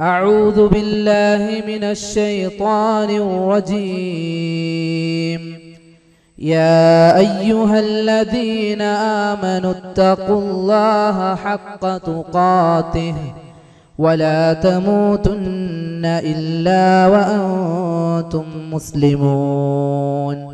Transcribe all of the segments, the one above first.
أعوذ بالله من الشيطان الرجيم. يا أيها الذين آمنوا اتقوا الله حق تقاته ولا تموتن إلا وأنتم مسلمون.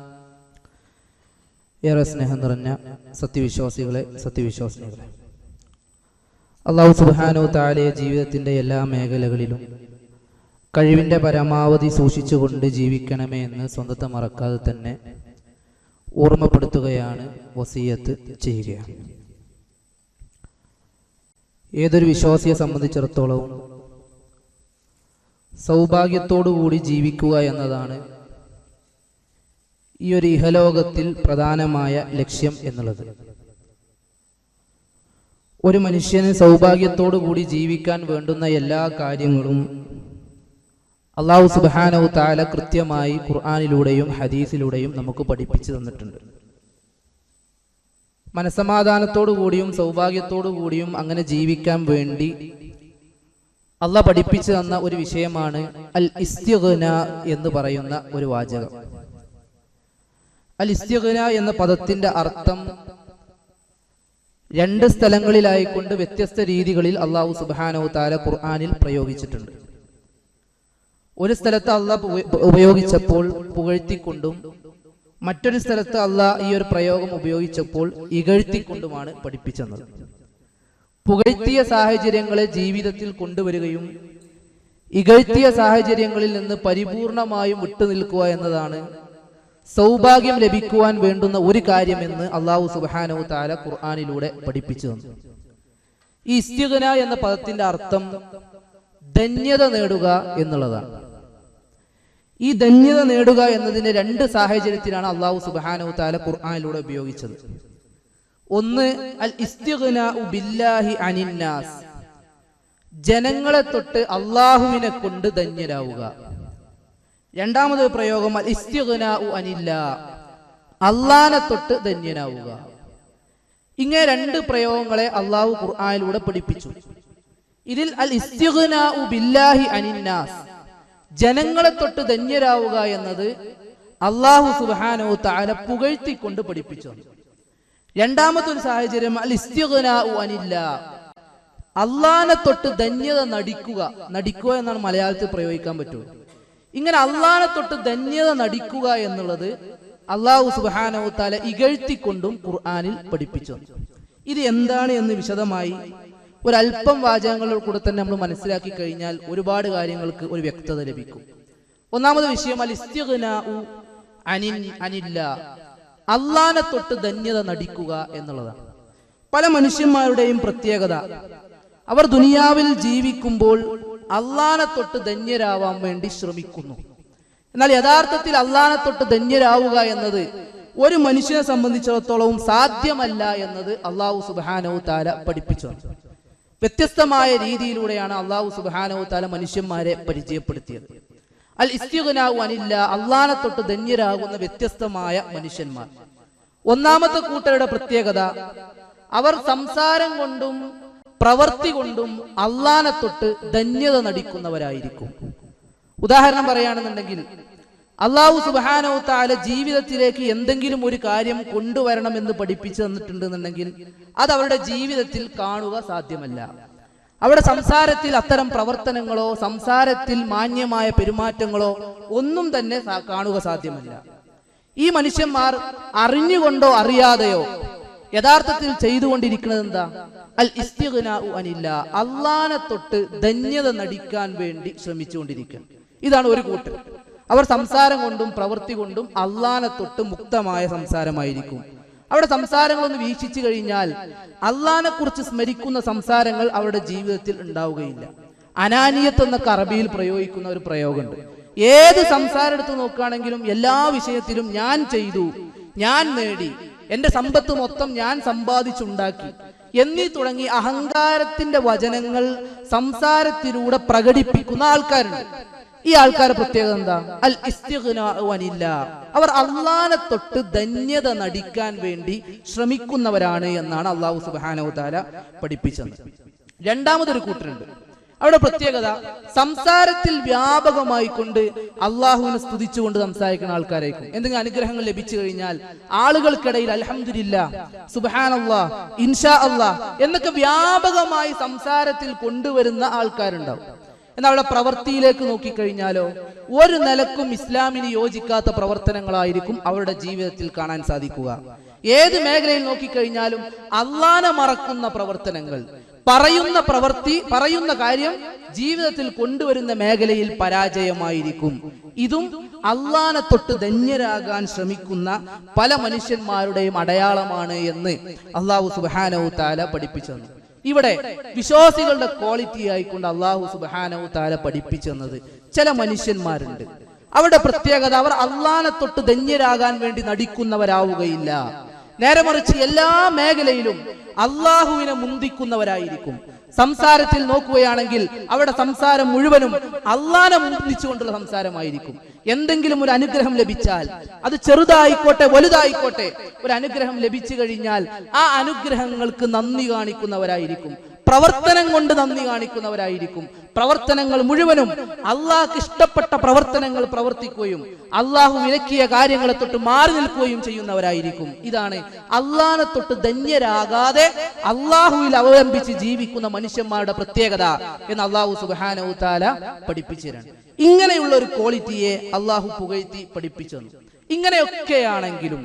ഏറെ സ്നേഹം നിറഞ്ഞ സത്യവിശ്വാസികളെ സത്യവിശ്വാസികളെ അള്ളാഹു സുബാനോ താലെ ജീവിതത്തിന്റെ എല്ലാ മേഖലകളിലും കഴിവിന്റെ പരമാവധി സൂക്ഷിച്ചുകൊണ്ട് ജീവിക്കണമേ എന്ന് സ്വന്തത്തെ മറക്കാതെ തന്നെ ഓർമ്മപ്പെടുത്തുകയാണ് വസീയത്ത് ചെയ്യുകയാണ്. ഏതൊരു വിശ്വാസിയെ സംബന്ധിച്ചിടത്തോളവും സൗഭാഗ്യത്തോടു കൂടി ജീവിക്കുക എന്നതാണ് ഈ ഒരു ഇഹലോകത്തിൽ പ്രധാനമായ ലക്ഷ്യം എന്നുള്ളത്. ഒരു മനുഷ്യന് സൗഭാഗ്യത്തോടു കൂടി ജീവിക്കാൻ വേണ്ടുന്ന എല്ലാ കാര്യങ്ങളും അള്ളാഹു സുബാനവ് താല കൃത്യമായി ഖുർആാനിലൂടെയും ഹദീസിലൂടെയും നമുക്ക് പഠിപ്പിച്ചു തന്നിട്ടുണ്ട്. മനസമാധാനത്തോടു കൂടിയും സൗഭാഗ്യത്തോടു കൂടിയും അങ്ങനെ ജീവിക്കാൻ വേണ്ടി അള്ളാഹ് പഠിപ്പിച്ചു തന്ന ഒരു വിഷയമാണ് അൽ ഇസ്തിഗ്ന എന്ന് പറയുന്ന ഒരു വാചകം. അൽ എന്ന പദത്തിന്റെ അർത്ഥം രണ്ട് സ്ഥലങ്ങളിലായിക്കൊണ്ട് വ്യത്യസ്ത രീതികളിൽ അള്ളാഹു സുബാനോ താര ഖുർആാനിൽ പ്രയോഗിച്ചിട്ടുണ്ട്. ഒരു സ്ഥലത്ത് അള്ളാഹ് ഉപയോഗിച്ചപ്പോൾ പുകഴ്ത്തിക്കൊണ്ടും മറ്റൊരു സ്ഥലത്ത് അള്ളാഹ് ഈ ഒരു പ്രയോഗം ഉപയോഗിച്ചപ്പോൾ ഇകഴ്ത്തിക്കൊണ്ടുമാണ് പഠിപ്പിച്ചത്. പുകഴ്ത്തിയ സാഹചര്യങ്ങളെ ജീവിതത്തിൽ കൊണ്ടുവരികയും ഇകഴ്ത്തിയ സാഹചര്യങ്ങളിൽ നിന്ന് പരിപൂർണമായും വിട്ടുനിൽക്കുക എന്നതാണ് സൗഭാഗ്യം ലഭിക്കുവാൻ വേണ്ടുന്ന ഒരു കാര്യമെന്ന് അള്ളാഹു സുബാനു താല ഖുർആാനിലൂടെ പഠിപ്പിച്ചു തന്നു. ഈ ഇസ്തിഗന എന്ന പദത്തിന്റെ അർത്ഥം ധന്യത നേടുക എന്നുള്ളതാണ്. ഈ ധന്യത നേടുക എന്നതിന്റെ രണ്ട് സാഹചര്യത്തിലാണ് അള്ളാഹു സുബാനു താല ഖുർആാനിലൂടെ ഉപയോഗിച്ചത്. ഒന്ന് അൽ ബില്ലാഹി അനിന്നാസ് ജനങ്ങളെ തൊട്ട് അള്ളാഹുവിനെ കൊണ്ട് ധന്യരാവുക. രണ്ടാമത് പ്രയോഗം അനില്ല. അള്ളാനെ തൊട്ട് ധന്യനാവുക. ഇങ്ങനെ രണ്ട് പ്രയോഗങ്ങളെ അള്ളാഹു ഖുർആാനിലൂടെ പഠിപ്പിച്ചു. ഇതിൽ അൽ ബില്ലാഹി അനിന്നാസ്. ജനങ്ങളെ തൊട്ട് ധന്യരാവുക എന്നത് അള്ളാഹു സുബാനോ താര പുകഴ്ത്തിക്കൊണ്ട് പഠിപ്പിച്ചു രണ്ടാമത്തെ ഒരു സാഹചര്യം അൽ ഇസ്തിഗ്നാഉ അനില്ല. അള്ളാനെ തൊട്ട് ധന്യത നടിക്കുക. നടിക്കുക എന്നാണ് മലയാളത്തിൽ പ്രയോഗിക്കാൻ പറ്റുള്ളൂ ഇങ്ങനെ അള്ളാനെ തൊട്ട് ധന്യത നടിക്കുക എന്നുള്ളത് അള്ളാഹു സുബാനോ തല ഇകഴ്ത്തിക്കൊണ്ടും ഖുർആാനിൽ പഠിപ്പിച്ചു. ഇത് എന്താണ് എന്ന് വിശദമായി ഒരല്പം വാചകങ്ങളിൽ കൂടെ തന്നെ നമ്മൾ മനസ്സിലാക്കി കഴിഞ്ഞാൽ ഒരുപാട് കാര്യങ്ങൾക്ക് ഒരു വ്യക്തത ലഭിക്കും. ഒന്നാമത് വിഷയം അനില്ല. അള്ളാനെ തൊട്ട് ധന്യത നടിക്കുക എന്നുള്ളതാണ്. പല മനുഷ്യന്മാരുടെയും പ്രത്യേകത. അവർ ദുനിയാവിൽ ജീവിക്കുമ്പോൾ അള്ളാനെ തൊട്ട് ധന്യരാവാൻ വേണ്ടി ശ്രമിക്കുന്നു. എന്നാൽ യഥാർത്ഥത്തിൽ അള്ളാനെ തൊട്ട് ധന്യരാവുക എന്നത് ഒരു മനുഷ്യനെ സംബന്ധിച്ചിടത്തോളവും സാധ്യമല്ല എന്നത് അള്ളാഹു സുബാനവു താല പഠിപ്പിച്ചു വ്യത്യസ്തമായ രീതിയിലൂടെയാണ് അള്ളാഹു സുബാനവു താല മനുഷ്യന്മാരെ പരിചയപ്പെടുത്തിയത്. അൽ ഇസ്തിഗ്നാഉ അനില്ല അള്ളാനെ തൊട്ട് ധന്യരാകുന്ന വ്യത്യസ്തമായ മനുഷ്യന്മാർ. ഒന്നാമത്തെ കൂട്ടരുടെ പ്രത്യേകത അവർ സംസാരം കൊണ്ടും പ്രവർത്തി കൊണ്ടും അള്ളാനെ തൊട്ട് ധന്യത നടിക്കുന്നവരായിരിക്കും. ഉദാഹരണം പറയുകയാണെന്നുണ്ടെങ്കിൽ അള്ളാഹു സുബാനോ താല ജീവിതത്തിലേക്ക് എന്തെങ്കിലും ഒരു കാര്യം കൊണ്ടുവരണം എന്ന് പഠിപ്പിച്ചു തന്നിട്ടുണ്ടെന്നുണ്ടെങ്കിൽ അത് അവരുടെ ജീവിതത്തിൽ കാണുക സാധ്യമല്ല. അവിടെ സംസാരത്തിൽ അത്തരം പ്രവർത്തനങ്ങളോ സംസാരത്തിൽ മാന്യമായ പെരുമാറ്റങ്ങളോ ഒന്നും തന്നെ കാണുക സാധ്യമല്ല. ഈ മനുഷ്യന്മാർ അറിഞ്ഞുകൊണ്ടോ അറിയാതെയോ യഥാർത്ഥത്തിൽ ചെയ്തുകൊണ്ടിരിക്കുന്നത് എന്താ? അൽ ഇസ്തിഗ്നാഉ അള്ളാനെ തൊട്ട് ധന്യത നടിക്കാൻ വേണ്ടി ശ്രമിച്ചുകൊണ്ടിരിക്കുക. ഇതാണ് ഒരു കൂട്ടർ അവർ സംസാരം കൊണ്ടും പ്രവൃത്തി കൊണ്ടും അള്ളാനെ തൊട്ട് മുക്തമായ സംസാരമായിരിക്കും. അവിടെ സംസാരങ്ങളൊന്ന് വീക്ഷിച്ചു കഴിഞ്ഞാൽ അള്ളാനെ കുറിച്ച് സ്മരിക്കുന്ന സംസാരങ്ങൾ അവരുടെ ജീവിതത്തിൽ ഉണ്ടാവുകയില്ല. അനാനിയത്ത് എന്നൊക്കെ അറബിയിൽ പ്രയോഗിക്കുന്ന ഒരു പ്രയോഗമുണ്ട്. ഏത് സംസാരം എടുത്ത് നോക്കുകയാണെങ്കിലും എല്ലാ വിഷയത്തിലും ഞാൻ ചെയ്തു ഞാൻ നേടി എന്റെ സമ്പത്ത് മൊത്തം ഞാൻ സമ്പാദിച്ചുണ്ടാക്കി എന്നീ തുടങ്ങി അഹങ്കാരത്തിന്റെ വചനങ്ങൾ സംസാരത്തിലൂടെ പ്രകടിപ്പിക്കുന്ന ആൾക്കാരുണ്ട്. ഈ ആൾക്കാരുടെ പ്രത്യേകത എന്താ? അൽ ഇസ്തിഗ്നാഉ അനില്ല അവർ അള്ളാനെ തൊട്ട് ധന്യത നടിക്കാൻ വേണ്ടി ശ്രമിക്കുന്നവരാണ് എന്നാണ് അള്ളാഹു സുബാനോ താല പഠിപ്പിച്ചത്. രണ്ടാമതൊരു കൂട്ടരുണ്ട്. അവിടെ പ്രത്യേകത സംസാരത്തിൽ വ്യാപകമായി കൊണ്ട് അള്ളാഹുവിനെ സ്തുതിച്ചുകൊണ്ട് സംസാരിക്കുന്ന ആൾക്കാരായിരിക്കും. എന്തെങ്കിലും അനുഗ്രഹങ്ങൾ ലഭിച്ചു കഴിഞ്ഞാൽ ആളുകൾക്കിടയിൽ അലഹമില്ല സുബാനല്ലാ ഇൻഷാ അല്ലാ എന്നൊക്കെ വ്യാപകമായി സംസാരത്തിൽ കൊണ്ടുവരുന്ന ആൾക്കാരുണ്ടാവും. എന്നാൽ അവിടെ പ്രവൃത്തിയിലേക്ക് നോക്കിക്കഴിഞ്ഞാലോ ഒരു നിലക്കും ഇസ്ലാമിന് യോജിക്കാത്ത പ്രവർത്തനങ്ങളായിരിക്കും അവരുടെ ജീവിതത്തിൽ കാണാൻ സാധിക്കുക. ഏത് മേഖലയിൽ നോക്കിക്കഴിഞ്ഞാലും അള്ളാനെ മറക്കുന്ന പ്രവർത്തനങ്ങൾ പറയുന്ന പ്രവൃത്തി പറയുന്ന കാര്യം ജീവിതത്തിൽ കൊണ്ടുവരുന്ന മേഖലയിൽ പരാജയമായിരിക്കും. ഇതും അള്ളാനെ തൊട്ട് ധന്യരാകാൻ ശ്രമിക്കുന്ന പല മനുഷ്യന്മാരുടെയും അടയാളമാണ് എന്ന് അള്ളാഹു സുബാനവു താല പഠിപ്പിച്ചു തന്നു. ഇവിടെ വിശ്വാസികളുടെ ക്വാളിറ്റി ആയിക്കൊണ്ട് അള്ളാഹു സുബാനവു താല പഠിപ്പിച്ചെന്നത് ചില മനുഷ്യന്മാരുണ്ട്. അവരുടെ പ്രത്യേകത അവർ അള്ളാനെ തൊട്ട് ധന്യരാകാൻ വേണ്ടി നടിക്കുന്നവരാവുകയില്ല. നേരെ മറിച്ച് എല്ലാ മേഖലയിലും അള്ളാഹുവിനെ മുന്തിക്കുന്നവരായിരിക്കും. സംസാരത്തിൽ നോക്കുകയാണെങ്കിൽ അവിടെ സംസാരം മുഴുവനും അള്ളാനെ മുന്തിച്ചുകൊണ്ടുള്ള സംസാരമായിരിക്കും. എന്തെങ്കിലും ഒരു അനുഗ്രഹം ലഭിച്ചാൽ അത് ചെറുതായിക്കോട്ടെ വലുതായിക്കോട്ടെ ഒരു അനുഗ്രഹം ലഭിച്ചു കഴിഞ്ഞാൽ ആ അനുഗ്രഹങ്ങൾക്ക് നന്ദി കാണിക്കുന്നവരായിരിക്കും. പ്രവർത്തനം കൊണ്ട് നന്ദി കാണിക്കുന്നവരായിരിക്കും. പ്രവർത്തനങ്ങൾ മുഴുവനും അള്ളാഹ്ക്ക് ഇഷ്ടപ്പെട്ട പ്രവർത്തനങ്ങൾ പ്രവർത്തിക്കുകയും അള്ളാഹു വിലക്കിയ കാര്യങ്ങളെ തൊട്ട് മാറി നിൽക്കുകയും ചെയ്യുന്നവരായിരിക്കും. ഇതാണ് അള്ളാഹിനെ തൊട്ട് ധന്യരാകാതെ അള്ളാഹുവിൽ അവലംബിച്ച് ജീവിക്കുന്ന മനുഷ്യന്മാരുടെ പ്രത്യേകത എന്ന് അള്ളാഹു സുബാനവു താല പഠിപ്പിച്ചിരുന്നു ഇങ്ങനെയുള്ള ഒരു ക്വാളിറ്റിയെ അള്ളാഹു പുകഴ്ത്തി പഠിപ്പിച്ചു ഇങ്ങനെയൊക്കെയാണെങ്കിലും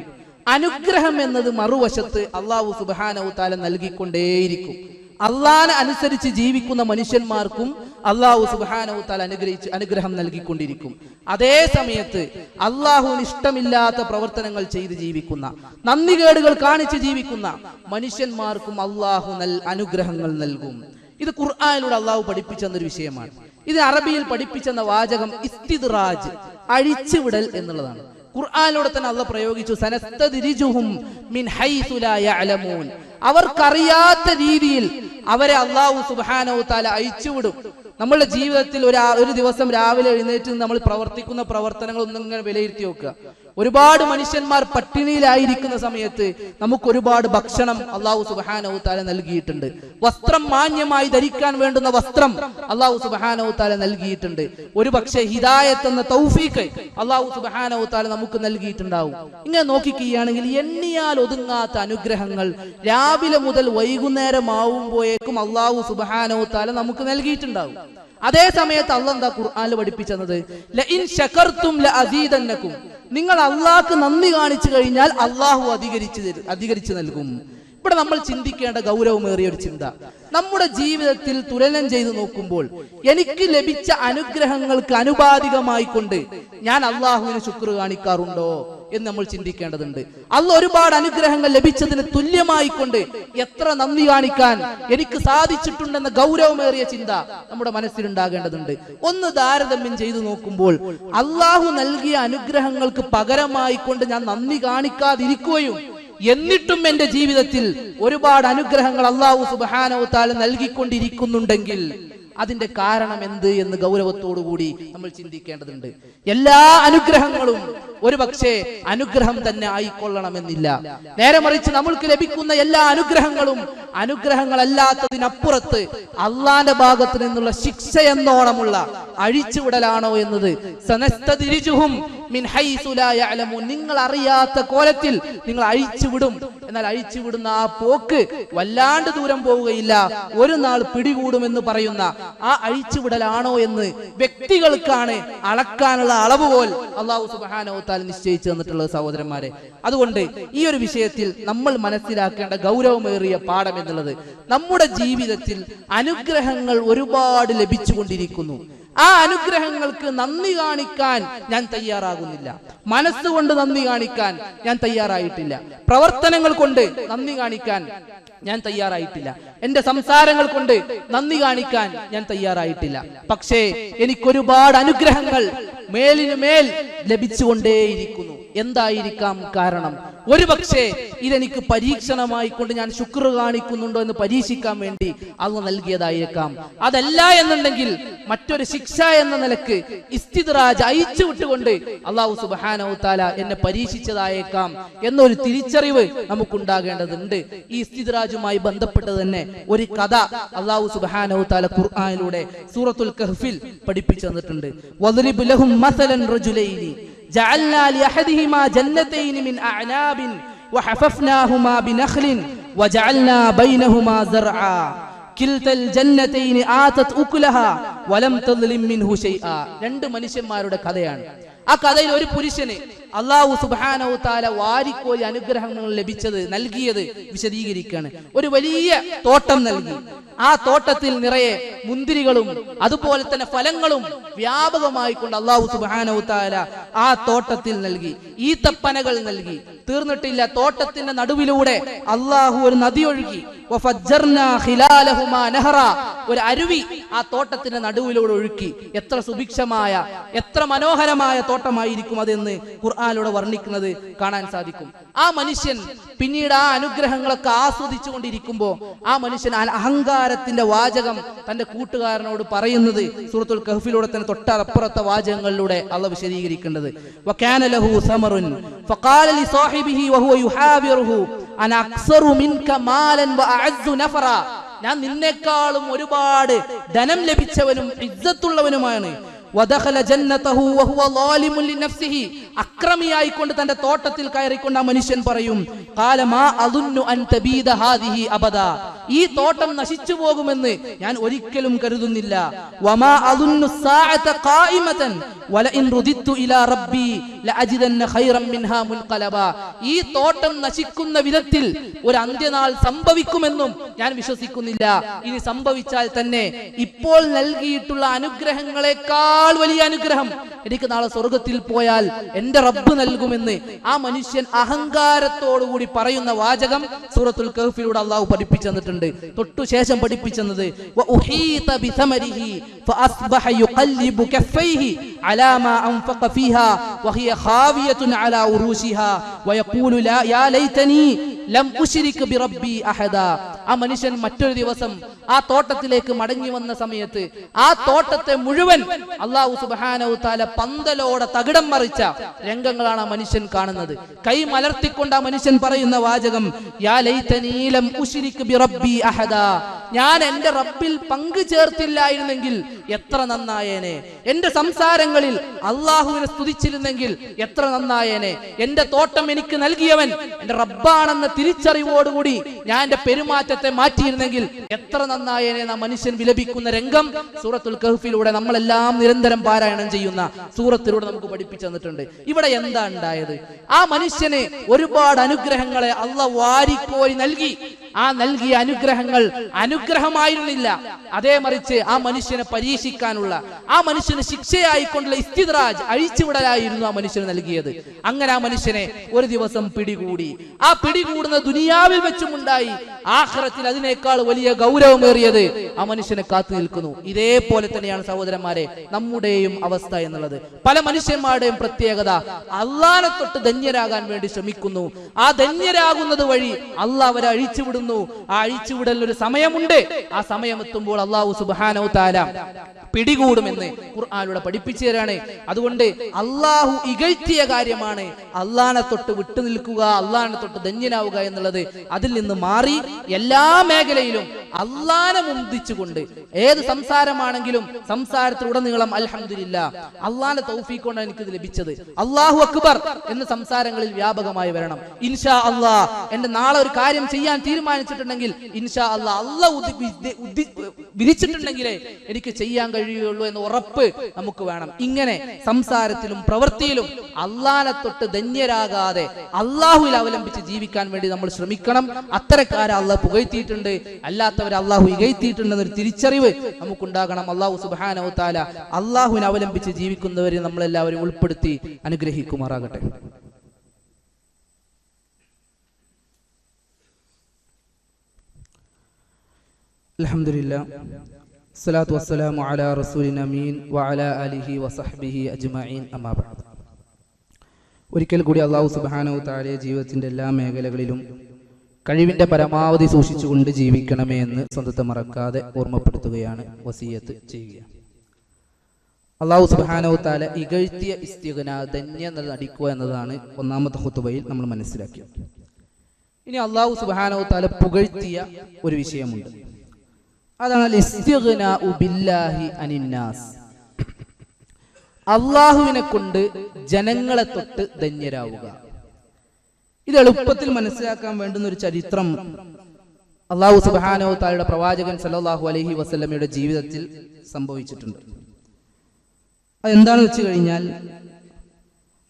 അനുഗ്രഹം എന്നത് മറുവശത്ത് അള്ളാഹു സുബാനവു താല നൽകിക്കൊണ്ടേയിരിക്കും. അള്ളാനെ അനുസരിച്ച് ജീവിക്കുന്ന മനുഷ്യന്മാർക്കും അള്ളാഹു സുബാനവു താൽ അനുഗ്രഹിച്ച് അനുഗ്രഹം നൽകിക്കൊണ്ടിരിക്കും. അതേ സമയത്ത് അള്ളാഹുവിന് ഇഷ്ടമില്ലാത്ത പ്രവർത്തനങ്ങൾ ചെയ്ത് ജീവിക്കുന്ന നന്ദികേടുകൾ കാണിച്ച് ജീവിക്കുന്ന മനുഷ്യന്മാർക്കും അള്ളാഹു നൽ അനുഗ്രഹങ്ങൾ നൽകും. ഇത് ഖുർആാനിലൂടെ അള്ളാഹു പഠിപ്പിച്ചെന്നൊരു വിഷയമാണ്. ഇത് അറബിയിൽ പഠിപ്പിച്ചെന്ന വാചകം ഇസ്തിദ്റാജ് അഴിച്ചുവിടൽ എന്നുള്ളതാണ്. ഖുർആാനിലൂടെ തന്നെ അള്ള പ്രയോഗിച്ചു സനസ്തതിരിജുഹും മിൻ ഹൈസു ലാ യഅലമൂൻ. അവർക്കറിയാത്ത രീതിയിൽ അവരെ അള്ളാഹു സുബ്ഹാനഹു തആല അയച്ചുവിടും. നമ്മളുടെ ജീവിതത്തിൽ ഒരു ഒരു ദിവസം രാവിലെ എഴുന്നേറ്റ് നമ്മൾ പ്രവർത്തിക്കുന്ന പ്രവർത്തനങ്ങൾ ഒന്നും ഇങ്ങനെ വിലയിരുത്തി നോക്കുക ഒരുപാട് മനുഷ്യന്മാർ പട്ടിണിയിലായിരിക്കുന്ന സമയത്ത് നമുക്ക് ഒരുപാട് ഭക്ഷണം അള്ളാഹു സുബാനവു താല നൽകിയിട്ടുണ്ട്. വസ്ത്രം മാന്യമായി ധരിക്കാൻ വേണ്ടുന്ന വസ്ത്രം അള്ളാഹു സുബാനവു താല നൽകിയിട്ടുണ്ട്. ഒരു പക്ഷേ ഹിദായത്ത് എന്ന തൗഫീഖ് അള്ളാഹു സുബാനവു താല നമുക്ക് നൽകിയിട്ടുണ്ടാവും. ഇങ്ങനെ നോക്കിക്കുകയാണെങ്കിൽ എണ്ണിയാൽ ഒതുങ്ങാത്ത അനുഗ്രഹങ്ങൾ രാവിലെ മുതൽ വൈകുന്നേരം ആവുമ്പോഴേക്കും അള്ളാഹു സുബാനവു താല നമുക്ക് നൽകിയിട്ടുണ്ടാവും. അതേ സമയത്ത് അള്ള എന്താ ഖുർആാനിൽ പഠിപ്പിച്ചത്? നിങ്ങൾ അള്ളാഹ്ക്ക് നന്ദി കാണിച്ചു കഴിഞ്ഞാൽ അള്ളാഹു അധികരിച്ചു അധികരിച്ചു നൽകും. ഇവിടെ നമ്മൾ ചിന്തിക്കേണ്ട ഗൗരവമേറിയ ഒരു ചിന്ത. നമ്മുടെ ജീവിതത്തിൽ തുലനം ചെയ്തു നോക്കുമ്പോൾ എനിക്ക് ലഭിച്ച അനുഗ്രഹങ്ങൾക്ക് അനുപാതികമായി കൊണ്ട് ഞാൻ അള്ളാഹുവിന് ശുക്ർ കാണിക്കാറുണ്ടോ എന്ന് നമ്മൾ ചിന്തിക്കേണ്ടതുണ്ട്. അല്ല ഒരുപാട് അനുഗ്രഹങ്ങൾ ലഭിച്ചതിന് തുല്യമായി കൊണ്ട് എത്ര നന്ദി കാണിക്കാൻ എനിക്ക് സാധിച്ചിട്ടുണ്ടെന്ന ഗൗരവമേറിയ ചിന്ത നമ്മുടെ മനസ്സിലുണ്ടാകേണ്ടതുണ്ട്. ഒന്ന് താരതമ്യം ചെയ്തു നോക്കുമ്പോൾ അള്ളാഹു നൽകിയ അനുഗ്രഹങ്ങൾക്ക് പകരമായി കൊണ്ട് ഞാൻ നന്ദി കാണിക്കാതിരിക്കുകയും എന്നിട്ടും എന്റെ ജീവിതത്തിൽ ഒരുപാട് അനുഗ്രഹങ്ങൾ അള്ളാഹു സുബാനവത്താൽ നൽകിക്കൊണ്ടിരിക്കുന്നുണ്ടെങ്കിൽ അതിന്റെ കാരണം എന്ത് എന്ന് ഗൗരവത്തോടു കൂടി നമ്മൾ ചിന്തിക്കേണ്ടതുണ്ട്. എല്ലാ അനുഗ്രഹങ്ങളും ഒരു പക്ഷേ അനുഗ്രഹം തന്നെ ആയിക്കൊള്ളണമെന്നില്ല. നേരെ മറിച്ച് നമ്മൾക്ക് ലഭിക്കുന്ന എല്ലാ അനുഗ്രഹങ്ങളും അനുഗ്രഹങ്ങളല്ലാത്തതിനപ്പുറത്ത് അള്ളാന്റെ ഭാഗത്ത് നിന്നുള്ള ശിക്ഷ എന്നോണമുള്ള അഴിച്ചുവിടലാണോ എന്നത്. നിങ്ങൾ അറിയാത്ത കോലത്തിൽ നിങ്ങൾ അഴിച്ചുവിടും. എന്നാൽ അഴിച്ചുവിടുന്ന ആ പോക്ക് വല്ലാണ്ട് ദൂരം പോവുകയില്ല. ഒരു നാൾ പിടികൂടുമെന്ന് പറയുന്ന ആ അഴിച്ചുവിടലാണോ എന്ന് വ്യക്തികൾക്കാണ് അളക്കാനുള്ള അളവുകോൽ അള്ളാഹു സുബാനോത്താൽ നിശ്ചയിച്ചു തന്നിട്ടുള്ളത് സഹോദരന്മാരെ. അതുകൊണ്ട് ഈ ഒരു വിഷയത്തിൽ നമ്മൾ മനസ്സിലാക്കേണ്ട ഗൗരവമേറിയ പാഠം എന്നുള്ളത് നമ്മുടെ ജീവിതത്തിൽ അനുഗ്രഹങ്ങൾ ഒരുപാട് ലഭിച്ചുകൊണ്ടിരിക്കുന്നു. ആ അനുഗ്രഹങ്ങൾക്ക് നന്ദി കാണിക്കാൻ ഞാൻ തയ്യാറാകുന്നില്ല. മനസ്സുകൊണ്ട് നന്ദി കാണിക്കാൻ ഞാൻ തയ്യാറായിട്ടില്ല. പ്രവർത്തനങ്ങൾ കൊണ്ട് നന്ദി കാണിക്കാൻ ഞാൻ തയ്യാറായിട്ടില്ല. എന്റെ സംസാരങ്ങൾ കൊണ്ട് നന്ദി കാണിക്കാൻ ഞാൻ തയ്യാറായിട്ടില്ല. പക്ഷേ എനിക്കൊരുപാട് അനുഗ്രഹങ്ങൾ മേലിന് മേൽ ലഭിച്ചുകൊണ്ടേയിരിക്കുന്നു. എന്തായിരിക്കാം കാരണം? ഒരു പക്ഷേ ഇതെനിക്ക് പരീക്ഷണമായി കൊണ്ട് ഞാൻ ശുക്ർ കാണിക്കുന്നുണ്ടോ എന്ന് പരീക്ഷിക്കാൻ വേണ്ടി അള്ള നൽകിയതായേക്കാം അതല്ല എന്നുണ്ടെങ്കിൽ മറ്റൊരു ശിക്ഷ എന്ന നിലയ്ക്ക് ഇസ്തിദ്റാജ് അയച്ചു വിട്ടുകൊണ്ട് അള്ളാഹു സുബാനോ താല എന്നെ പരീക്ഷിച്ചതായേക്കാം എന്നൊരു തിരിച്ചറിവ് നമുക്കുണ്ടാകേണ്ടതുണ്ട്. ഈ ഇസ്തിദ്റാജുമായി ബന്ധപ്പെട്ട് തന്നെ ഒരു കഥ അള്ളാഹു സുബാനോ താല ഖുർആാനിലൂടെ സൂറത്തുൽ കഹ്ഫിൽ പഠിപ്പിച്ചു തന്നിട്ടുണ്ട്. വദ്രിബ് ലഹും മസലൻ റജുലൈനി جعلنا لأحدهما جنتين من أعناب وحففناهما بنخل وجعلنا بينهما زرعا كلتا الجنتين آتت أكلها ولم تظلم منه شيئا രണ്ട് മനുഷ്യന്മാരുടെ കഥയാണ് ആ കഥയിൽ ഒരു പുരുഷന് അള്ളാഹു സുബാനവു താല വാരിക്കോരി അനുഗ്രഹങ്ങൾ ലഭിച്ചത് നൽകിയത് വിശദീകരിക്കുകയാണ് ഒരു വലിയ തോട്ടം നൽകി. ആ തോട്ടത്തിൽ നിറയെ മുന്തിരികളും അതുപോലെ തന്നെ ഫലങ്ങളും വ്യാപകമായി കൊണ്ട് അള്ളാഹു സുബാനവു താല ആ തോട്ടത്തിൽ നൽകി. ഈ തപ്പനകൾ നൽകി. തീർന്നിട്ടില്ല തോട്ടത്തിന്റെ നടുവിലൂടെ അള്ളാഹു ഒരു നദി ഒഴുകി. ഒരു അരുവി ആ തോട്ടത്തിന്റെ നടുവിലൂടെ ഒഴുക്കി. എത്ര സുഭിക്ഷമായ എത്ര മനോഹരമായ തോട്ടമായിരിക്കും അതെന്ന് ഖുർആാനിലൂടെ വർണിക്കുന്നത് കാണാൻ സാധിക്കും. ആ മനുഷ്യൻ പിന്നീട് ആ അനുഗ്രഹങ്ങളൊക്കെ ആസ്വദിച്ചു കൊണ്ടിരിക്കുമ്പോ ആ മനുഷ്യൻ അഹങ്കാരത്തിന്റെ വാചകം തന്റെ കൂട്ടുകാരനോട് പറയുന്നത് സൂറത്തുൽ കഹ്ഫിലൂടെ തന്നെ തൊട്ടപ്പുറത്തെ വാചകങ്ങളിലൂടെ അള്ള വിശദീകരിക്കേണ്ടത്. ഞാൻ നിന്നെക്കാളും ഒരുപാട് ധനം ലഭിച്ചവനും ഇജ്ജത്തുള്ളവനുമാണ്. അക്രമിയായിക്കൊണ്ട് തന്റെ തോട്ടത്തിൽ കയറിക്കൊണ്ട് ആ മനുഷ്യൻ പറയും അബദ. ഈ തോട്ടം നശിച്ചു പോകുമെന്ന് ഞാൻ ഒരിക്കലും കരുതുന്നില്ല. ഈ തോട്ടം നശിക്കുന്ന വിധത്തിൽ ഒരു അന്ത്യനാൾ സംഭവിക്കുമെന്നും ഞാൻ വിശ്വസിക്കുന്നില്ല. ഇനി സംഭവിച്ചാൽ തന്നെ ഇപ്പോൾ നൽകിയിട്ടുള്ള അനുഗ്രഹങ്ങളെക്കാൾ വലിയ അനുഗ്രഹം. എനിക്ക് നാളെ സ്വർഗത്തിൽ പോയാൽ എന്റെ റബ്ബ് നൽകുമെന്ന് ആ മനുഷ്യൻ അഹങ്കാരത്തോടുകൂടി പറയുന്ന വാചകം സൂറത്തുൽ കഹ്ഫിലൂടെ അള്ളാഹു പഠിപ്പിച്ചു തന്നിട്ടുണ്ട്. തൊട്ടു ശേഷം പഠിപ്പിച്ചത് وأحيط بثمره فأصبح يقلب كفيه على ما أنفق فيها وهي خاوية على عروشها ويقول لا يا ليتني لم أشرك بربي أحدا ആ മനുഷ്യൻ മറ്റൊരു ദിവസം ആ തോട്ടത്തിലേക്ക് മടങ്ങി വന്ന സമയത്ത് ആ തോട്ടത്തെ മുഴുവൻ അള്ളാഹു സുബാനവു താല പന്തലോടെ തകിടം മറിച്ച രംഗങ്ങളാണ് ആ മനുഷ്യൻ കാണുന്നത് കൈ മലർത്തിക്കൊണ്ട് ആ മനുഷ്യൻ പറയുന്ന വാചകം യാ ലൈതനീലം ഉശ്രിക് ബിറബ്ബി അഹദാ ഞാൻ എന്റെ റബ്ബിൽ പങ്കു ചേർത്തില്ലായിരുന്നെങ്കിൽ എത്ര നന്നായേനെ എന്റെ സംസാരങ്ങളിൽ അള്ളാഹുവിനെ സ്തുതിച്ചിരുന്നെങ്കിൽ എത്ര നന്നായേനെ. എന്റെ തോട്ടം എനിക്ക് നൽകിയവൻ എന്റെ റബ്ബാണെന്ന തിരിച്ചറിവോടുകൂടി ഞാൻ എന്റെ പെരുമാറ്റത്തെ മാറ്റിയിരുന്നെങ്കിൽ എത്ര നന്നായേനെ നാം മനുഷ്യൻ വിലപിക്കുന്ന രംഗം. സൂറത്തുൽ കഹ്ഫിലൂടെ നമ്മളെല്ലാം നിരന്തരം പാരായണം ചെയ്യുന്ന സൂറത്തിലൂടെ നമുക്ക് പഠിപ്പിച്ചു തന്നിട്ടുണ്ട്. ഇവിടെ എന്താ ഉണ്ടായത്? ആ മനുഷ്യന് ഒരുപാട് അനുഗ്രഹങ്ങളെ അള്ള വാരിക്കോരി നൽകി. ആ നൽകിയ അനുഗ്രഹങ്ങൾ അനുഗ്രഹമായിരുന്നില്ല. അതേ മറിച്ച് ആ മനുഷ്യനെ പരീക്ഷിക്കാനുള്ള ആ മനുഷ്യന് ശിക്ഷയായിക്കൊണ്ടുള്ള ഇസ്തിദ്രാജ് അഴിച്ചുവിടലായിരുന്നു ആ മനുഷ്യന് നൽകിയത്. അങ്ങനെ ആ മനുഷ്യനെ ഒരു ദിവസം പിടികൂടി. ആ പിടികൂടുന്ന ദുനിയാവിൽ വെച്ചും ഉണ്ടായി ആഖിറത്തിൽ അതിനേക്കാൾ വലിയ ഗൗരവമേറിയത് ആ മനുഷ്യനെ കാത്തു നിൽക്കുന്നു. ഇതേപോലെ തന്നെയാണ് സഹോദരന്മാരെ നമ്മുടെയും അവസ്ഥ എന്നുള്ളത്. പല മനുഷ്യന്മാരുടെയും പ്രത്യേകത അള്ളാനെ തൊട്ട് ധന്യരാകാൻ വേണ്ടി ശ്രമിക്കുന്നു. ആ ധന്യരാകുന്നത് വഴി അള്ളാഹ് അവരെ അഴിച്ചുവിടുന്നു. ആ അഴിച്ചുവിടൽ ഒരു സമയമുണ്ട്. ആ സമയം എത്തുമ്പോൾ അള്ളാഹു സുബാനോ താല പിടികൂടുമെന്ന് ഖുർആാനിലൂടെ പഠിപ്പിച്ചു തരാണ്. അതുകൊണ്ട് അള്ളാഹു ഇകഴ്ത്തിയ കാര്യമാണ് അള്ളാനെ തൊട്ട് വിട്ടു നിൽക്കുക അള്ളാനെ തൊട്ട് ധന്യനാവുക എന്നുള്ളത്. അതിൽ നിന്ന് മാറി എല്ലാ മേഖലയിലും അള്ളാനെ മുന്തിച്ചുകൊണ്ട് ഏത് സംസാരമാണെങ്കിലും സംസാരത്തിലുടനീളം അലഹമില്ല അള്ളാന്റെ തൗഫീഖ് കൊണ്ടാണ് എനിക്കിത് ലഭിച്ചത്. അള്ളാഹു അക്ബർ എന്ന സംസാരങ്ങളിൽ വ്യാപകമായി വരണം. ഇൻഷാ അള്ളാ എന്റെ നാളെ ഒരു കാര്യം ചെയ്യാൻ തീരുമാനിച്ചിട്ടുണ്ടെങ്കിൽ ഇൻഷാ അള്ളാ അള്ളാഹ് വിധിച്ചിട്ടുണ്ടെങ്കിലേ എനിക്ക് ചെയ്യാൻ കഴിയുള്ളൂ എന്ന ഉറപ്പ് നമുക്ക് വേണം. ഇങ്ങനെ സംസാരത്തിലും പ്രവൃത്തിയിലും അള്ളാനെ തൊട്ട് ധന്യരാകാതെ അള്ളാഹുവിൽ അവലംബിച്ച് ജീവിക്കാൻ വേണ്ടി നമ്മൾ ശ്രമിക്കണം. അത്തരക്കാരെ അള്ളാഹ് പുകഴ്ത്തിയിട്ടുണ്ട്. അല്ലാത്തവരെ അള്ളാഹു ഇകഴ്ത്തിയിട്ടുണ്ടെന്നൊരു തിരിച്ചറിവ് നമുക്കുണ്ടാകണം. അള്ളാഹു സുബാനോ അള്ളാഹുവിനെ അവലംബിച്ച് ജീവിക്കുന്നവരെ നമ്മളെല്ലാവരും ഉൾപ്പെടുത്തി അനുഗ്രഹിക്കുമാറാകട്ടെ. സ്വലാത്തു വസഹ്ബിഹി ഒരിക്കൽ കൂടി അള്ളാഹു സുബ്ഹാനഹു തആല ജീവിതത്തിന്റെ എല്ലാ മേഖലകളിലും കഴിവിന്റെ പരമാവധി സൂക്ഷിച്ചുകൊണ്ട് ജീവിക്കണമേ എന്ന് സ്വന്തത്തെ മറക്കാതെ ഓർമ്മപ്പെടുത്തുകയാണ് വസീയത്ത് ചെയ്യുക. അള്ളാഹു സുബാനവത്താല ഇകഴ്ത്തിയ ഇസ്തികന ധന്യ നടിക്കുക എന്നതാണ് ഒന്നാമത്തെ ഹുത്തുബയിൽ നമ്മൾ മനസ്സിലാക്കിയത്. ഇനി അള്ളാഹു സുബാനവത്താല പുകഴ്ത്തിയ ഒരു വിഷയമുണ്ട്. അതാണ് അള്ളാഹുവിനെ കൊണ്ട് ജനങ്ങളെ തൊട്ട് ധന്യരാവുക. ഇത് എളുപ്പത്തിൽ മനസ്സിലാക്കാൻ വേണ്ടുന്ന ഒരു ചരിത്രം. അള്ളാഹു സുബാനോ താഴെ പ്രവാചകൻ സല്ലല്ലാഹു അലഹി വസ്ലമയുടെ ജീവിതത്തിൽ സംഭവിച്ചിട്ടുണ്ട്. അതെന്താണെന്ന് വെച്ച് കഴിഞ്ഞാൽ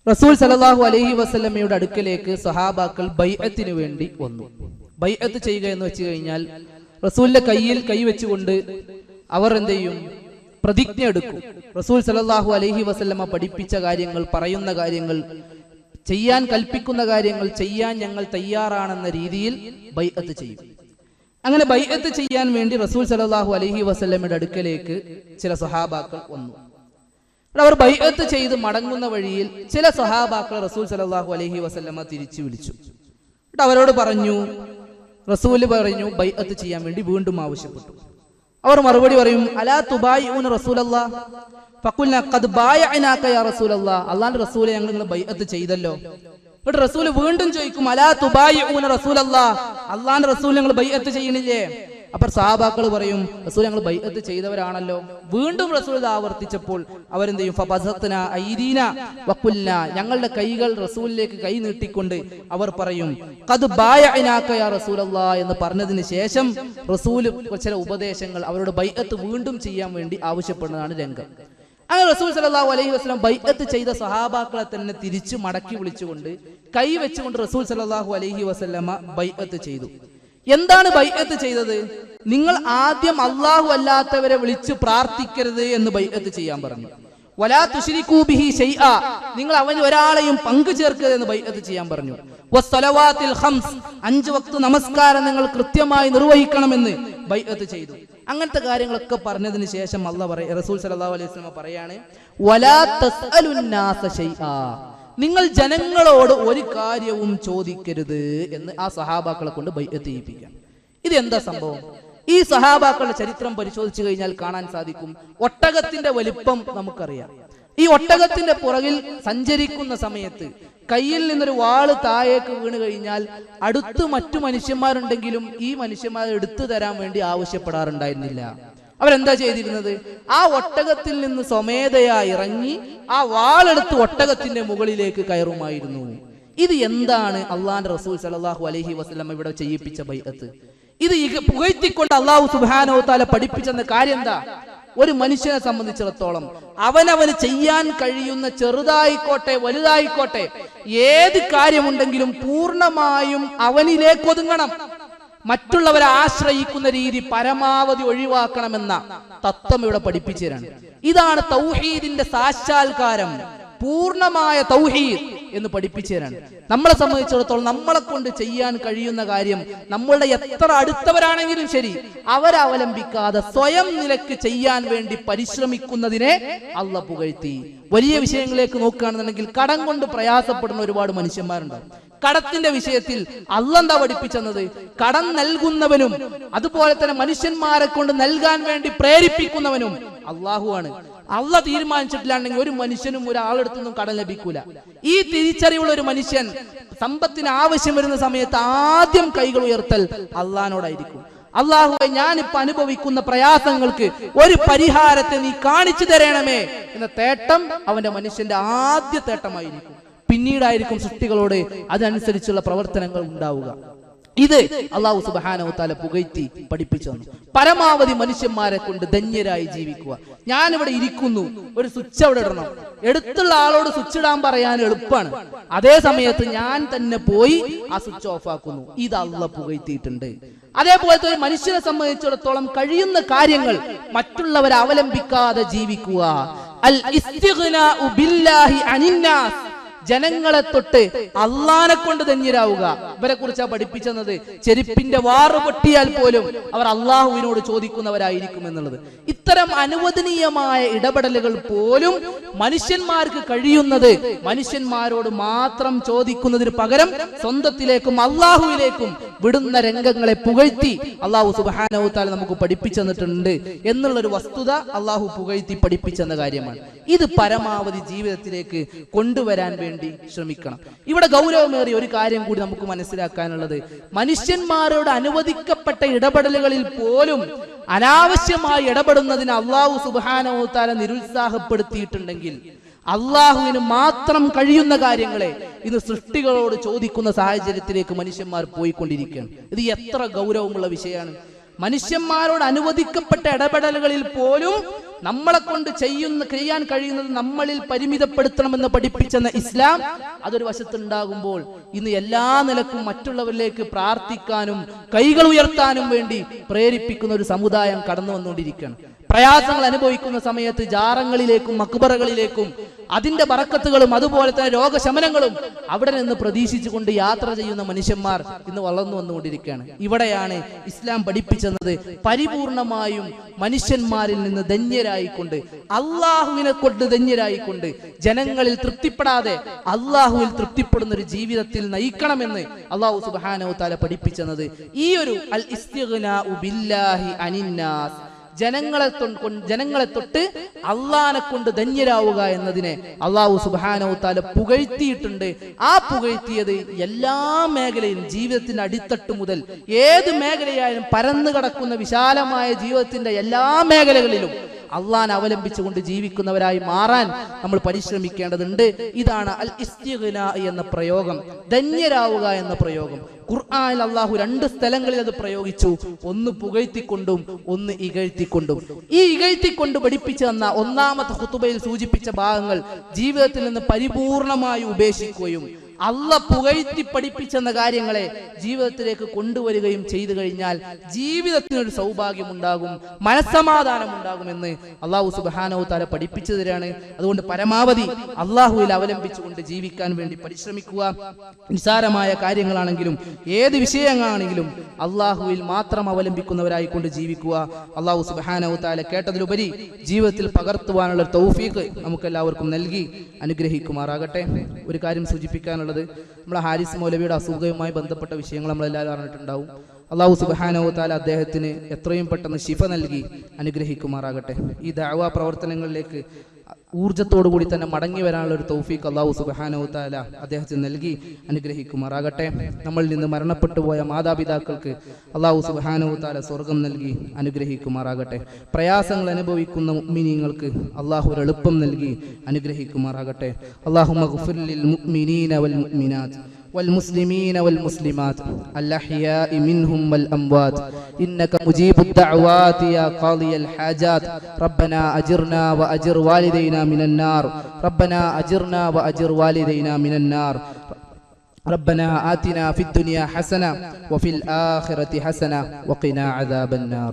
റസൂൽ സല്ലല്ലാഹു അലഹി വസ്ലമയുടെ അടുക്കലേക്ക് സഹാബാക്കൾ ബൈഅത്തിന് വേണ്ടി വന്നു. ബൈഅത്ത് ചെയ്യുക എന്ന് വെച്ച് കഴിഞ്ഞാൽ റസൂലിന്റെ കയ്യിൽ കൈവച്ചുകൊണ്ട് അവർ എന്ത് ചെയ്യും? പ്രതിജ്ഞ എടുക്കും. റസൂൽ സല്ലല്ലാഹു അലഹി വസല്ലമ പഠിപ്പിച്ച കാര്യങ്ങൾ പറയുന്ന കാര്യങ്ങൾ ചെയ്യാൻ കൽപ്പിക്കുന്ന കാര്യങ്ങൾ ചെയ്യാൻ ഞങ്ങൾ തയ്യാറാണെന്ന രീതിയിൽ ബൈഅത്ത് ചെയ്യും. അങ്ങനെ ബൈഅത്ത് ചെയ്യാൻ വേണ്ടി റസൂൽ സല്ലല്ലാഹു അലൈഹി വസല്ലമയുടെ അടുക്കലേക്ക് ചില സഹാബാക്കൾ വന്നു. അവർ ബൈഅത്ത് ചെയ്ത് മടങ്ങുന്ന വഴിയിൽ ചില സഹാബാക്കൾ റസൂൽ സല്ലല്ലാഹു അലൈഹി വസല്ലമ തിരിച്ചു വിളിച്ചു. അവരോട് പറഞ്ഞു റസൂൽ പറഞ്ഞു ബൈഅത്ത് ചെയ്യാൻ വേണ്ടി വീണ്ടും ആവശ്യപ്പെട്ടു. അവർ മറുപടി പറയും അലാ തുബായി അല്ലാഹുവിന്റെ റസൂലെ ഞങ്ങൾ നിങ്ങൾ ബൈഅത്ത് ചെയ്തല്ലോ. ഇവിടെ റസൂൽ വീണ്ടും ചോദിക്കും അലാ തുബായി അല്ലാഹുവിന്റെ റസൂൽ ഞങ്ങൾ ബൈഅത്ത് ചെയ്യണില്ലേ? അപ്പോൾ സാബാക്കൾ പറയും റസൂൽ ഞങ്ങൾ ബൈഅത്ത് ചെയ്തവരാണല്ലോ. വീണ്ടും റസൂൽ ഇത് ആവർത്തിച്ചപ്പോൾ അവരെന്ത് ചെയ്യും? വഖുൽന ഞങ്ങളുടെ കൈകൾ റസൂലിലേക്ക് കൈ നീട്ടിക്കൊണ്ട് അവർ പറയും എന്ന് പറഞ്ഞതിന് ശേഷം റസൂൽ ചില ഉപദേശങ്ങൾ അവരോട് ബൈഅത്ത് വീണ്ടും ചെയ്യാൻ വേണ്ടി ആവശ്യപ്പെടുന്നതാണ് രംഗം. അങ്ങനെ റസൂൽ സല്ലല്ലാഹു അലൈഹി വസ്ലം ബൈഅത്ത് ചെയ്ത സഹാബാക്കളെ തന്നെ തിരിച്ചു മടക്കി വിളിച്ചുകൊണ്ട് കൈ വെച്ചുകൊണ്ട് റസൂൽ സല്ലല്ലാഹു അലൈഹി വസല്ലമ ബൈഅത്ത് ചെയ്തു. എന്താണ് ബൈഅത്ത് ചെയ്തത്? നിങ്ങൾ ആദ്യം അള്ളാഹു അല്ലാത്തവരെ വിളിച്ച് പ്രാർത്ഥിക്കരുത് എന്ന് ബൈഅത്ത് ചെയ്യാൻ പറഞ്ഞു. വലാ തുഷിരിക്കൂബിഹി ബിഹി ശൈആ നിങ്ങൾ അവന് ഒരാളെയും പങ്കു ചേർക്കരുത് എന്ന് ബൈഅത്ത് ചെയ്യാൻ പറഞ്ഞു. വസ്സലവാത്തിൽ ഖംസ്. അഞ്ച് വക്ത് നമസ്കാരം നിങ്ങൾ കൃത്യമായി നിർവഹിക്കണമെന്ന് ബൈഅത്ത് ചെയ്തു. അങ്ങനത്തെ കാര്യങ്ങളൊക്കെ പറഞ്ഞതിന് ശേഷം അല്ല പറയ റസൂൽ സല്ലല്ലാഹു അലൈഹി വസല്ലം പറയാണ് വലാ തസ്അലുന്നാസ ശൈആ നിങ്ങൾ ജനങ്ങളോട് ഒരു കാര്യവും ചോദിക്കരുത് എന്ന് ആ സഹാബാക്കളെ കൊണ്ട് ചെയ്യിപ്പിക്കാം ഇത് എന്താ സംഭവം? ഈ സഹാബാക്കളുടെ ചരിത്രം പരിശോധിച്ചു കഴിഞ്ഞാൽ കാണാൻ സാധിക്കും. ഒട്ടകത്തിന്റെ വലിപ്പം നമുക്കറിയാം. ഈ ഒട്ടകത്തിന്റെ പുറകിൽ സഞ്ചരിക്കുന്ന സമയത്ത് കയ്യിൽ നിന്നൊരു വാൾ താഴേക്ക് വീണ് കഴിഞ്ഞാൽ അടുത്ത് മറ്റു മനുഷ്യന്മാരുണ്ടെങ്കിലും ഈ മനുഷ്യന്മാരെ എടുത്തു തരാൻ വേണ്ടി ആവശ്യപ്പെടാറുണ്ടായിരുന്നില്ല. അവരെന്താ ചെയ്തിരുന്നത്? ആ ഒട്ടകത്തിൽ നിന്ന് സ്വമേധയായി ഇറങ്ങി ആ വാളെടുത്ത് ഒട്ടകത്തിന്റെ മുകളിലേക്ക് കയറുമായിരുന്നു. ഇത് എന്താണ് അള്ളാന്റെ റസൂൽ സലാഹു അലഹി വസ്ലം ഇവിടെ ചെയ്യിപ്പിച്ച ബൈഅത്ത്? ഇത് പുകഴ്ത്തിക്കൊണ്ട് അള്ളാഹു സുബാനോ താല പഠിപ്പിച്ചെന്ന കാര്യം എന്താ? ഒരു മനുഷ്യനെ സംബന്ധിച്ചിടത്തോളം അവനവന് ചെയ്യാൻ കഴിയുന്ന ചെറുതായിക്കോട്ടെ വലുതായിക്കോട്ടെ ഏത് കാര്യമുണ്ടെങ്കിലും പൂർണമായും അവനിലേക്ക് ഒതുങ്ങണം. മറ്റുള്ളവരെ ആശ്രയിക്കുന്ന രീതി പരമാവധി ഒഴിവാക്കണമെന്ന തത്വം ഇവിടെ പഠിപ്പിച്ചതാണ് ഇതാണ് തൗഹീദിന്റെ സാക്ഷാത്കാരം പൂർണമായ തൗഹീദ് എന്ന് പഠിപ്പിച്ചേരാണ് നമ്മളെ സംബന്ധിച്ചിടത്തോളം നമ്മളെ കൊണ്ട് ചെയ്യാൻ കഴിയുന്ന കാര്യം നമ്മളുടെ എത്ര അടുത്തവരാണെങ്കിലും ശരി അവരവലംബിക്കാതെ സ്വയം നിലയ്ക്ക് ചെയ്യാൻ വേണ്ടി പരിശ്രമിക്കുന്നതിനെ അള്ള പുകഴ്ത്തി. വലിയ വിഷയങ്ങളിലേക്ക് നോക്കുകയാണെന്നുണ്ടെങ്കിൽ കടം കൊണ്ട് പ്രയാസപ്പെടുന്ന ഒരുപാട് മനുഷ്യന്മാരുണ്ടാവും. കടത്തിന്റെ വിഷയത്തിൽ അള്ളന്താ പഠിപ്പിച്ചെന്നത്? കടം നൽകുന്നവനും അതുപോലെ തന്നെ മനുഷ്യന്മാരെ കൊണ്ട് നൽകാൻ വേണ്ടി പ്രേരിപ്പിക്കുന്നവനും അള്ളാഹുവാണ് അള്ള തീരുമാനിച്ചിട്ടില്ലാണെങ്കിൽ ഒരു മനുഷ്യനും ഒരാളെടുത്തൊന്നും കടം ലഭിക്കൂല. ഈ തിരിച്ചറിവുള്ള ഒരു മനുഷ്യൻ സമ്പത്തിന് ആവശ്യം വരുന്ന സമയത്ത് ആദ്യം കൈകൾ ഉയർത്തൽ അള്ളഹാനോടായിരിക്കും. അള്ളാഹുവെ ഞാനിപ്പോ അനുഭവിക്കുന്ന പ്രയാസങ്ങൾക്ക് ഒരു പരിഹാരത്തെ നീ കാണിച്ചു തരണമേ എന്ന തേട്ടം അവന്റെ മനുഷ്യന്റെ ആദ്യ തേട്ടമായിരിക്കും. പിന്നീടായിരിക്കും സൃഷ്ടികളോട് അതനുസരിച്ചുള്ള പ്രവർത്തനങ്ങൾ ഉണ്ടാവുക. ഇത് അള്ളാഹു സുബാനവത്താല താല പുകഴ്ത്തി പഠിപ്പിച്ചു തന്നു. പരമാവധി മനുഷ്യന്മാരെ കൊണ്ട് ധന്യരായി ജീവിക്കുക. ഞാനിവിടെ ഇരിക്കുന്നു ഒരു സ്വിച്ച് അവിടെ ഇടണം. എടുത്തുള്ള ആളോട് സ്വിച്ച് ഇടാൻ പറയാൻ എളുപ്പമാണ്. അതേ സമയത്ത് ഞാൻ തന്നെ പോയി ആ സ്വിച്ച് ഓഫ് ആക്കുന്നു. ഇത് അള്ള പുകഴ്ത്തിയിട്ടുണ്ട്. അതേപോലത്തെ ഒരു മനുഷ്യനെ സംബന്ധിച്ചിടത്തോളം കഴിയുന്ന കാര്യങ്ങൾ മറ്റുള്ളവരെ അവലംബിക്കാതെ ജീവിക്കുക. അൽ ബില്ലാഹി ജനങ്ങളെ തൊട്ട് അള്ളാനെ കൊണ്ട് ധന്യരാവുക. ഇവരെ കുറിച്ചാണ് പഠിപ്പിച്ചെന്നത്. ചെരുപ്പിന്റെ വാറ് പൊട്ടിയാൽ പോലും അവർ അള്ളാഹുവിനോട് ചോദിക്കുന്നവരായിരിക്കും എന്നുള്ളത് ഇത്തരം അനുവദനീയമായ ഇടപെടലുകൾ പോലും മനുഷ്യന്മാർക്ക് കഴിയുന്നത് മനുഷ്യന്മാരോട് മാത്രം ചോദിക്കുന്നതിന് പകരം സ്വന്തത്തിലേക്കും അള്ളാഹുവിലേക്കും വിടുന്ന രംഗങ്ങളെ പുകഴ്ത്തി അള്ളാഹു സുബാനവുത്താൽ നമുക്ക് പഠിപ്പിച്ചു തന്നിട്ടുണ്ട് എന്നുള്ളൊരു വസ്തുത അള്ളാഹു പുകഴ്ത്തി പഠിപ്പിച്ചെന്ന കാര്യമാണ്. ഇത് പരമാവധി ജീവിതത്തിലേക്ക് കൊണ്ടുവരാൻ വേണ്ടി ശ്രമിക്കണം. ഇവിടെ ഗൗരവമേറിയ ഒരു കാര്യം കൂടി നമുക്ക് മനസ്സിലാക്കാനുള്ളത്. മനുഷ്യന്മാരോട് അനുവദിക്കപ്പെട്ട ഇടപെടലുകളിൽ പോലും അനാവശ്യമായി ഇടപെടുന്നതിന് അള്ളാഹു സുബാനോത്താല നിരുത്സാഹപ്പെടുത്തിയിട്ടുണ്ടെങ്കിൽ അള്ളാഹുവിന് മാത്രം കഴിയുന്ന കാര്യങ്ങളെ ഇന്ന് സൃഷ്ടികളോട് ചോദിക്കുന്ന സാഹചര്യത്തിലേക്ക് മനുഷ്യന്മാർ പോയിക്കൊണ്ടിരിക്കുകയാണ്. ഇത് എത്ര ഗൗരവമുള്ള വിഷയമാണ്. മനുഷ്യന്മാരോട് അനുവദിക്കപ്പെട്ട ഇടപെടലുകളിൽ പോലും നമ്മളെ കൊണ്ട് ചെയ്യുന്ന ചെയ്യാൻ കഴിയുന്നത് നമ്മളിൽ പരിമിതപ്പെടുത്തണമെന്ന് പഠിപ്പിച്ചെന്ന ഇസ്ലാം അതൊരു വശത്തുണ്ടാകുമ്പോൾ ഇന്ന് എല്ലാ നിലക്കും മറ്റുള്ളവരിലേക്ക് പ്രാർത്ഥിക്കാനും കൈകൾ ഉയർത്താനും വേണ്ടി പ്രേരിപ്പിക്കുന്ന ഒരു സമുദായം കടന്നു വന്നുകൊണ്ടിരിക്കുകയാണ്. പ്രയാസങ്ങൾ അനുഭവിക്കുന്ന സമയത്ത് ജാറങ്ങളിലേക്കും മക്ബറകളിലേക്കും അതിന്റെ ബറക്കത്തുകളും അതുപോലെ തന്നെ രോഗശമനങ്ങളും അവിടെ നിന്ന് പ്രതീക്ഷിച്ചുകൊണ്ട് യാത്ര ചെയ്യുന്ന മനുഷ്യന്മാർ ഇന്ന് വളർന്നു വന്നുകൊണ്ടിരിക്കുകയാണ്. ഇവിടെയാണ് ഇസ്ലാം പഠിപ്പിച്ചെന്നത് പരിപൂർണമായും മനുഷ്യന്മാരിൽ നിന്ന് ധന്യരായിക്കൊണ്ട് അള്ളാഹുവിനെ കൊണ്ട് ധന്യരായിക്കൊണ്ട് ജനങ്ങളിൽ തൃപ്തിപ്പെടാതെ അള്ളാഹുവിൽ തൃപ്തിപ്പെടുന്ന ഒരു ജീവിതത്തിൽ നയിക്കണമെന്ന് അള്ളാഹു സുബാനോ താല പഠിപ്പിച്ചെന്നത് ഈ ഒരു അൽ ഇസ്തിഗ്നാഉ ബില്ലാഹി അനിന്നാസ് ജനങ്ങളെ ജനങ്ങളെ തൊട്ട് അള്ളാനെ കൊണ്ട് ധന്യരാവുക എന്നതിനെ അള്ളാഹു സുബാനോ താല പുകഴ്ത്തിയിട്ടുണ്ട്. ആ പുകഴ്ത്തിയത് എല്ലാ മേഖലയും ജീവിതത്തിന്റെ അടിത്തട്ട് മുതൽ ഏത് മേഖലയായാലും പരന്നു കിടക്കുന്ന വിശാലമായ ജീവിതത്തിന്റെ എല്ലാ മേഖലകളിലും അള്ളാൻ അവലംബിച്ചുകൊണ്ട് ജീവിക്കുന്നവരായി മാറാൻ നമ്മൾ പരിശ്രമിക്കേണ്ടതുണ്ട്. ഇതാണ് അൽ ഇസ്തിഗ്ന എന്ന പ്രയോഗം ധന്യരാവുക എന്ന പ്രയോഗം. ഖുർആനിൽ അള്ളാഹു രണ്ട് സ്ഥലങ്ങളിൽ അത് പ്രയോഗിച്ചു. ഒന്ന് പുകഴ്ത്തിക്കൊണ്ടും ഒന്ന് ഇകഴ്ത്തിക്കൊണ്ടും. ഈ ഇകഴ്ത്തിക്കൊണ്ട് പഠിപ്പിച്ചു തന്ന ഒന്നാമത്തെ ഹുത്തുബയിൽ സൂചിപ്പിച്ച ഭാഗങ്ങൾ ജീവിതത്തിൽ നിന്ന് പരിപൂർണമായി ഉപേക്ഷിക്കുകയും അല്ല പുകഴ്ത്തി പഠിപ്പിച്ചെന്ന കാര്യങ്ങളെ ജീവിതത്തിലേക്ക് കൊണ്ടുവരികയും ചെയ്തു കഴിഞ്ഞാൽ ജീവിതത്തിനൊരു സൗഭാഗ്യം ഉണ്ടാകും മനസ്സമാധാനം ഉണ്ടാകുമെന്ന് അള്ളാഹു സുബാനോ താര പഠിപ്പിച്ചു തരാണ് അതുകൊണ്ട് പരമാവധി അള്ളാഹുവിൽ അവലംബിച്ചുകൊണ്ട് ജീവിക്കാൻ വേണ്ടി പരിശ്രമിക്കുക. നിസാരമായ കാര്യങ്ങളാണെങ്കിലും ഏത് വിഷയങ്ങളാണെങ്കിലും അള്ളാഹുവിൽ മാത്രം അവലംബിക്കുന്നവരായി കൊണ്ട് ജീവിക്കുക. അള്ളാഹു സുബാനോ താല കേട്ടതിലുപരി ജീവിതത്തിൽ പകർത്തുവാനുള്ള തൗഫീഖ് നമുക്കെല്ലാവർക്കും നൽകി അനുഗ്രഹിക്കുമാറാകട്ടെ. ഒരു കാര്യം സൂചിപ്പിക്കാനുള്ളത് നമ്മളെ ഹാരിസ് മൗലവിയുടെ അസുഖവുമായി ബന്ധപ്പെട്ട വിഷയങ്ങൾ നമ്മളെല്ലാവരും അറിഞ്ഞിട്ടുണ്ടാവും. അള്ളാഹു സുബാനോ താല അദ്ദേഹത്തിന് എത്രയും പെട്ടെന്ന് ശിഫ നൽകി അനുഗ്രഹിക്കുമാറാകട്ടെ. ഈ ദാവാ പ്രവർത്തനങ്ങളിലേക്ക് ഊർജത്തോടു കൂടി തന്നെ മടങ്ങി വരാനുള്ള ഒരു തൗഫീഖ് അള്ളാഹു സുബാനോത്താല താല അദ്ദേഹത്തിന് നൽകി. അനുഗ്രഹിക്കുമാറാകട്ടെ. നമ്മളിൽ നിന്ന് മരണപ്പെട്ടു പോയ മാതാപിതാക്കൾക്ക് അള്ളാഹു സുബാനോത്താല താല സ്വർഗം നൽകി അനുഗ്രഹിക്കുമാറാകട്ടെ. പ്രയാസങ്ങൾ അനുഭവിക്കുന്ന മുഅ്മിനീങ്ങൾക്ക് അള്ളാഹു ഒരു എളുപ്പം നൽകി അനുഗ്രഹിക്കുമാറാകട്ടെ. അള്ളാഹു മുഅ്മിനീന വൽ والمسلمين والمسلمات الأحياء منهم والأموات. إنك مجيب الدعوات يا قاضي الحاجات. ربنا أجرنا وأجر والدينا من النار. ربنا أجرنا وأجر والدينا من النار. ربنا آتنا في الدنيا حسنة وفي الآخرة حسنة وقنا عذاب النار.